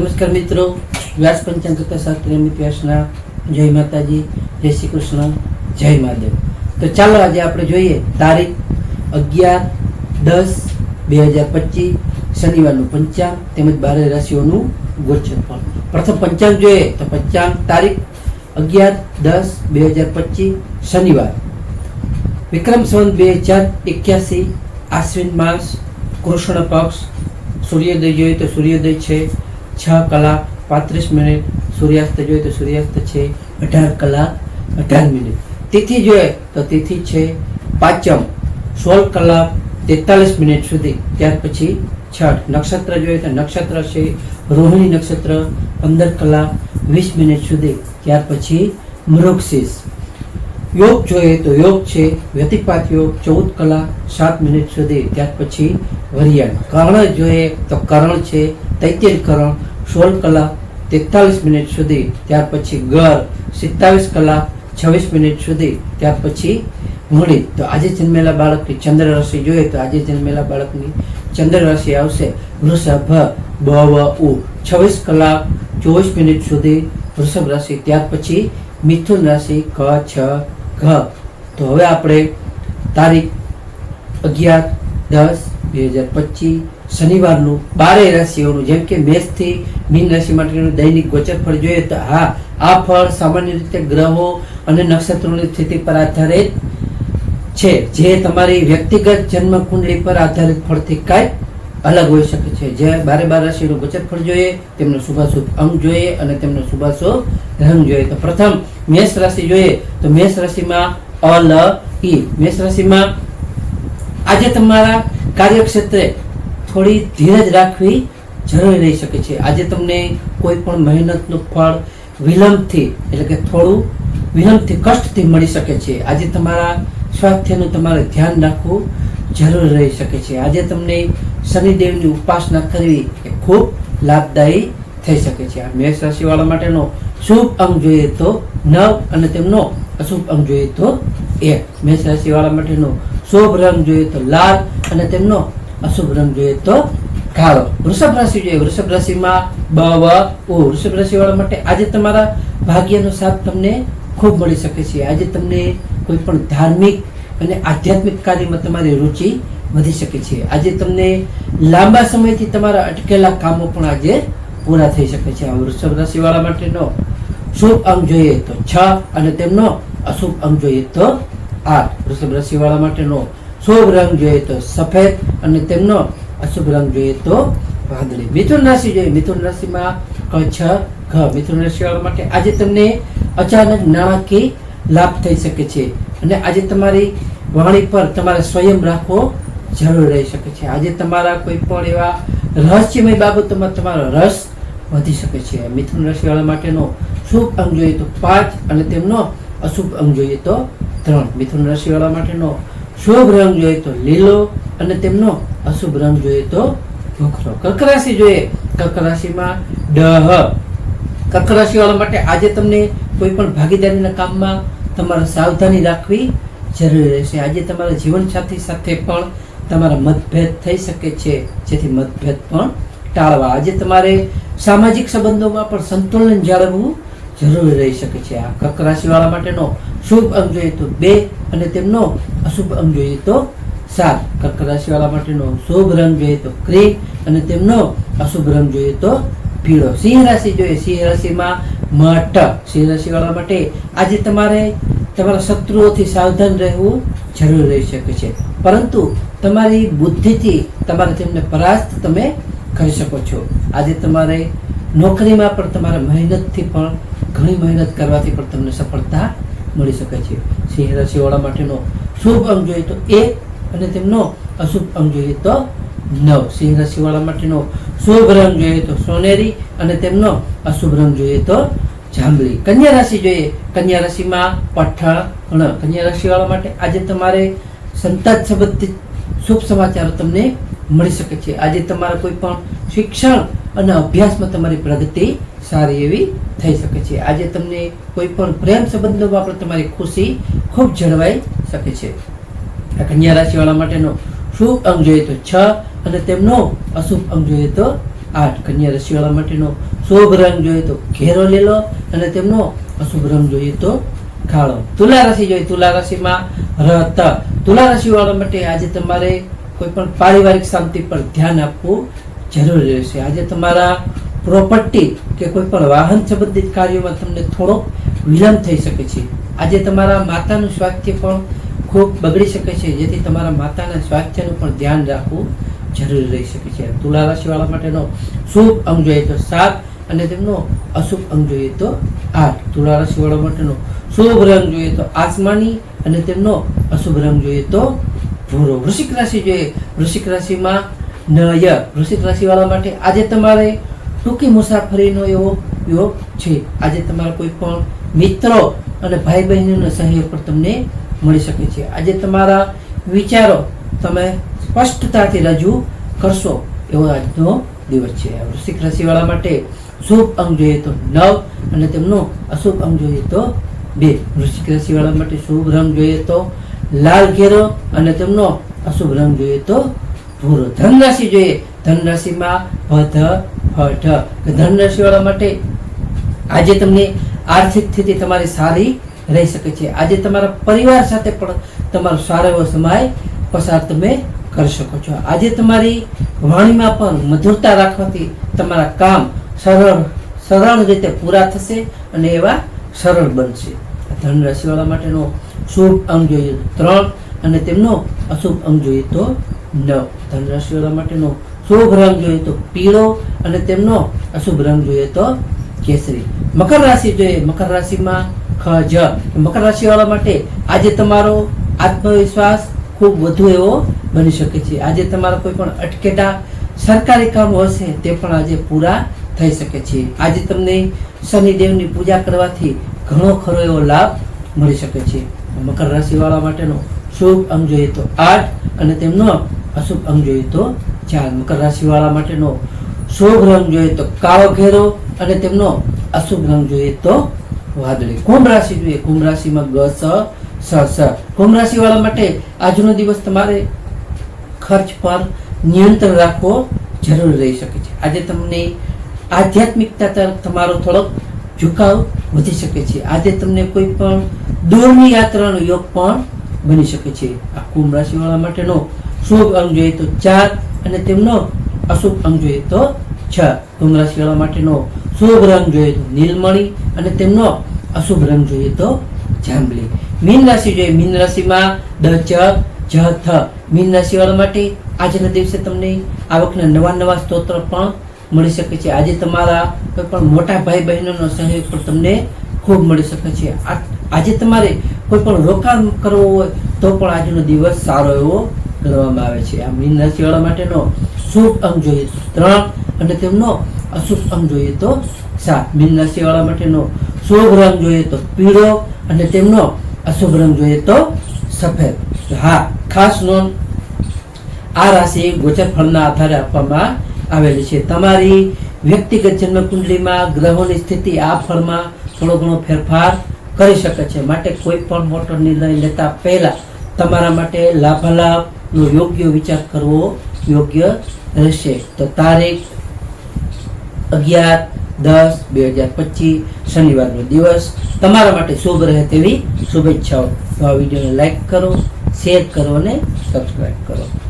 નમસ્કાર મિત્રો. વ્યાસ પંચાંગ શાસ્ત્રી અમિત વ્યાસના જય માતાજી, જય શ્રી કૃષ્ણ, જય મહાદેવ. તો ચાલો આજે આપણે જોઈએ તારીખ અગિયાર દસ બે હજાર પચીસ, શનિવારનું પંચાંગ તેમજ બારે રાશિઓનું ગોચર ફળ પ્રથમ પંચાંગ જોઈએ તો પંચાંગ તારીખ અગિયાર દસ બે હજાર પચીસ, શનિવાર. વિક્રમ સંવત બે હજાર એક્યાસી, આશ્વિન માસ, કૃષ્ણ પક્ષ, સૂર્યોદય જોઈએ તો સૂર્યોદય છે. છ કલાક પાંત્રીસ મિનિટ સૂર્યાસ્ત જોઈએ તો સૂર્યાસ્ત છે અઢાર કલાક અઢાર મિનિટ. તિથિ જોઈએ તો તિથિ છે પાંચમ, સોળ કલાક તેતાલીસ મિનિટ સુધી. ત્યાર પછી છઠ, નક્ષત્ર જોઈએ તો નક્ષત્ર છે રોહિણી નક્ષત્ર, પંદર કલાક વીસ મિનિટ સુધી. ત્યાર પછી મૃગશીષ યોગ જોઈએ તો યોગ છે વ્યતિપાત યોગ, ચૌદ કલાક સાત મિનિટ સુધી. ત્યાર પછી વરિયાળ. કર્ણ જોઈએ તો કર્ણ છે તૈત્યર કર્ણ સોળ કલાક તેતાલીસ મિનિટ સુધી, ત્યાર પછી ગર સિત્તાવીસ કલાક છવ્વીસ મિનિટ સુધી, ત્યાર પછી મૂડી. તો આજે જન્મેલા બાળકની ચંદ્ર રાશિ જોઈએ તો આજે જન્મેલા બાળકની ચંદ્ર રાશિ આવશે વૃષભ બ ઉ. છવ્વીસ કલાક ચોવીસ મિનિટ સુધી વૃષભ રાશિ, ત્યાર પછી મિથુન રાશિ, ક, છ, ઘ. તો હવે આપણે તારીખ અગિયાર દસ બે હજાર પચીસ શનિવારનું બારે રાશિઓનું, જેમ કે મેષથી મીન રાશિ માટેનું દૈનિક ગોચર ફળ જોઈએ તો હા, આ ફળ સામાન્ય રીતે ગ્રહો અને નક્ષત્રોની સ્થિતિ પર આધારિત છે. જે તમારી વ્યક્તિગત જન્મ કુંડળી પર આધારિત ફળથી કાંઈ અલગ હોઈ શકે છે. જે બારે બાર રાશિનું ગોચર ફળ જોઈએ, તેમનો શુભાશુભ અંગ જોઈએ અને તેમનો શુભાશુભ રંગ જોઈએ. તો પ્રથમ મેષ રાશિ જોઈએ તો મેષ રાશિમાં અલ ઈ. મેષ રાશિમાં આજે તમારા કાર્યક્ષેત્રે થોડી ધીરજ રાખવી જરૂરી રહી શકે છે. આજે તમને કોઈ પણ મહેનતનું ફળ વિલંબથી, એટલે કે થોડું વિલંબથી, કષ્ટથી મળી શકે છે. આજે તમારા સ્વાસ્થ્યનું તમારે ધ્યાન રાખવું જરૂરી રહી શકે છે. આજે તમને શનિદેવની ઉપાસના કરવી એ ખૂબ લાભદાયી થઈ શકે છે. આ મેષ રાશિવાળા માટેનો શુભ અંગ જોઈએ તો નવ અને તેમનો અશુભ અંગ જોઈએ તો એક. મેષ રાશિવાળા માટેનો શુભ રંગ જોઈએ તો લાલ અને તેમનો અશુભ રંગ જોઈએ તો કાળો વૃષભ રાશિ જોઈએ. વૃષભ રાશિમાં બ વ ઓ વૃષભ રાશિવાળા માટે આજે તમારા ભાગ્યનો સાથ તમને ખૂબ મળી શકે છે. આજે તમને કોઈ પણ ધાર્મિક અને આધ્યાત્મિક કાર્યમાં તમારી રુચિ વધી શકે છે. આજે તમને લાંબા સમયથી તમારા અટકેલા કામો પણ આજે પૂરા થઈ શકે છે. આ વૃષભ રાશિવાળા માટેનો શુભ અંગ જોઈએ તો છ અને તેમનો અશુભ અંગ જોઈએ તો આઠ. વૃષભ રાશિવાળા માટેનો શુભ રંગ જોઈએ તો સફેદ અને તેમનો અશુભ રંગ જોઈએ તો વાદળી. મિથુન રાશિ જોઈએ. મિથુન રાશિમાં કચ્છ ઘ. મિથુન રાશિવાળા માટે આજે તમને અચાનક નાણાકીય લાભ થઈ શકે છે અને આજે તમારી વાણી પર તમારે સ્વયં રાખવો જરૂર રહી શકે છે. આજે તમારા કોઈ પણ એવા રહસ્યમય બાબતોમાં તમારો રસ વધી શકે છે. મિથુન રાશિવાળા માટેનો શુભ અંગ જોઈએ તો પાંચ અને તેમનો અશુભ અંગ જોઈએ તો ત્રણ. મિથુન રાશિવાળા માટેનો શુભ રંગ જોઈએ તો લીલો અને તેમનો અશુભ રંગ જોઈએ તો ભૂખરો. કર્ક રાશિ જોઈએ. કર્ક રાશિમાં ડહ. કર્ક રાશિવાળા માટે આજે તમને કોઈ પણ ભાગીદારીના કામમાં તમારે સાવધાની રાખવી જરૂરી રહેશે. આજે તમારા જીવનસાથી સાથે પણ તમારા મતભેદ થઈ શકે છે. જેથી મતભેદ પણ ટાળવા. આજે તમારે સામાજિક સંબંધોમાં પણ સંતુલન જાળવવું જરૂરી રહી શકે છે. આ કર્ક રાશિવાળા માટેનો શુભ અંગ જોઈએ તો બે અને તેમનો અશુભ અંગ જોઈએ તો સાત. કર્ક રાશિવાળા માટેનો શુભ રંગ જોઈએ તો ક્રીમ અને તેમનો અશુભ રંગ જોઈએ તો પીળો. સિંહ રાશિ જોઈએ. સિંહ રાશિમાં મઠ. સિંહ રાશિવાળા માટે આજે તમારે તમારા શત્રુઓથી સાવધાન રહેવું જરૂરી રહી શકે છે. પરંતુ તમારી બુદ્ધિથી તમારે તેમને પરાસ્ત તમે કરી શકો છો. આજે તમારે નોકરીમાં પણ તમારા મહેનતથી પણ ઘણી મહેનત કરવાથી પણ તમને સફળતા મળી શકે છે. સિંહ રાશિવાળા માટેનો શુભ અંગ જોઈએ તો એક અને તેમનો અશુભ અંગ જોઈએ તો નવ. સિંહ રાશિવાળા માટેનો શુભ રંગ જોઈએ તો સોનેરી અને તેમનો અશુભ રંગ જોઈએ તો જાંબલી. કન્યા રાશિ જોઈએ. કન્યા રાશિમાં પઠણ. કન્યા રાશિવાળા માટે આજે તમારે સંતાન સંબંધિત શુભ સમાચારો તમને મળી શકે છે. આજે તમારા કોઈ પણ શિક્ષણ અને અભ્યાસમાં તમારી પ્રગતિ સારી એવી થઈ શકે છે. આજે તમને કોઈ પણ પ્રેમ સંબંધોમાં પણ તમારી ખુશી ખૂબ જળવાઈ શકે છે. આ કન્યા રાશિવાળા માટેનો શુભ અંગ જોઈએ તો છ અને તેમનો અશુભ અંગ જોઈએ તો આઠ. કન્યા રાશિવાળા માટેનો શુભ રંગ જોઈએ તો ઘેરો લીલો અને તેમનો અશુભ રંગ જોઈએ તો કાળો. તુલા રાશિ જોઈએ, તુલા રાશિમાં રત. તુલા રાશિવાળા માટે આજે તમારે કોઈ પણ પારિવારિક શાંતિ પર ધ્યાન આપવું જરૂરી રહેશે આજે તમારા પ્રોપર્ટી કે કોઈ પણ વાહન સંબંધિત કાર્યોમાં તમને થોડો વિલંબ થઈ શકે છે. આજે તમારા માતાનું સ્વાસ્થ્ય પણ ખૂબ બગડી શકે છે. જેથી તમારા માતાના સ્વાસ્થ્યનું પણ ધ્યાન રાખવું જરૂરી રહી શકે છે. તુલા રાશિવાળા માટેનો શુભ અંગ જોઈએ તો સાત અને તેમનો અશુભ અંગ જોઈએ તો આઠ. તુલા રાશિવાળા માટેનો શુભ રંગ જોઈએ તો આસમાની અને તેમનો અશુભ રંગ જોઈએ તો ભૂરો. વૃશ્ચિક રાશિ જોઈએ. વૃશ્ચિક રાશિમાં નય વૃશ્ચિક રાશિવાળા માટે આજે તમારે ટૂંકી મુસાફરીનો એવો યોગ છે? આજે તમારા કોઈ પણ મિત્રો અને ભાઈ બહેનોનો સહયોગ પણ તમને મળી શકે છે. આજે તમારા વિચારો તમે સ્પષ્ટતાથી રજૂ કરશો એવો આજનો દિવસ છે. વૃશ્ચિક રાશિવાળા માટે શુભ અંગ જોઈએ તો નવ અને તેમનો અશુભ અંગ જોઈએ તો બે. વૃશ્ચિક રાશિવાળા માટે શુભ રંગ જોઈએ તો લાલ ઘેરો અને તેમનો અશુભ રંગ જોઈએ તો ભૂરો ધનરાશિ જોઈએ. ધનરાશિમાં ભધ હઠ કે ધન માટે આજે તમને આર્થિક સ્થિતિ તમારી સારી રહી શકે છે. આજે તમારા પરિવાર સાથે પણ તમારો સારો એવો સમય પસાર તમે કરી શકો છો. આજે તમારી વાણીમાં પણ મધુરતા રાખવાથી તમારા કામ સરળ સરળ રીતે પૂરા થશે અને એવા સરળ બનશે. ધન રાશિવાળા માટેનો શુભ અંગ જોઈએ ત્રણ અને તેમનો અશુભ અંગ જોઈએ તો નવ ધન રાશિવાળા માટેનો શુભ રંગ જોઈએ તો પીળો અને તેમનો અશુભ રંગ જોઈએ તો કેસરી. મકર રાશિ જોઈએ, મકર રાશિમાં ખજ મકર રાશિવાળા માટે આજે તમારો આત્મવિશ્વાસ ખૂબ વધુ એવો બની શકે છે. આજે તમારા કોઈ પણ અટકેટા સરકારી કામ હશે તે પણ આજે પૂરા થઈ શકે છે. આજે તમને શનિદેવની પૂજા કરવાથી ઘણો ખરો એવો લાભ મળી શકે છે. મકર રાશિવાળા માટેનો શુભ અંગ જોઈએ તો આઠ અને તેમનો અશુભ અંગ જોઈએ તો ચાર મકર રાશિવાળા માટેનો શુભ રંગ જોઈએ તો કાળો ઘેરો અને તેમનો અશુભ રંગ જોઈએ તો વાદળી. કુંભ રાશિ જોઈએ. કુંભ રાશિમાં ગ સ સ. સ કુંભ રાશિવાળા માટે આજનો દિવસ તમારે ખર્ચ પર નિયંત્રણ રાખવો જરૂરી રહી શકે છે. આજે તમને આધ્યાત્મિકતા તરફ તમારો થોડોક ઝુકાવ વધી શકે છે. આજે તમને કોઈ પણ દૂરની યાત્રાનો યોગ પણ બની શકે છે. આ કુંભ રાશિ વાળા માટેનો શુભ અંગ જોઈએ તો ચાર અને તેમનો અશુભ અંગ જોઈએ તો છ. કુંભ રાશિ વાળા માટેનો શુભ રંગ જોઈએ તો નીલમણી અને તેમનો અશુભ રંગ જોઈએ તો જાંબલી. મીન રાશિ જોઈએ. મીન રાશિમાં દ, ચ, જ, થ. મીન રાશિ વાળા માટે આજના દિવસે તમને આવકના નવા નવા સ્તોત્ર પણ મળી શકે છે. આજે તમારા કોઈ પણ મોટા ભાઈ બહેનોનો સહયોગ પણ તમને ખૂબ મળી શકે છે. આજે તમારે કોઈ પણ રોકાણ કરવો હોય તો પણ આજનો દિવસ સારો એવો ગણવામાં આવે છે. આ મીન રાશિ વાળા માટેનો શુભ અંગ જોઈએ ત્રણ અને તેમનો અશુભ અંગ જોઈએ તો સાત. મીન રાશિ વાળા માટેનો શુભ રંગ જોઈએ તો પીળો અને તેમનો અશુભ રંગ જોઈએ તો સફેદ. હા, ખાસ નોંધ, આ રાશિ ગોચર ફળના આધારે આપવામાં આવેલી છે. તમારી વ્યક્તિગત જન્મ કુંડલીમાં ગ્રહોની સ્થિતિ આ ફળમાં થોડો ઘણો ફેરફાર કરી શકે છે. માટે કોઈ પણ મોટો નિર્ણય લેતા પહેલા તમારા માટે લાભાલાભનો યોગ્ય વિચાર કરવો યોગ્ય રહેશે. તો તારીખ અગિયાર દસ બે હજાર પચીસ શનિવારનો દિવસ. તમારા માટે શુભ રહે તેવી શુભેચ્છાઓ. તો આ વિડીયોને લાઈક કરો, શેર કરો અને સબસ્ક્રાઈબ કરો.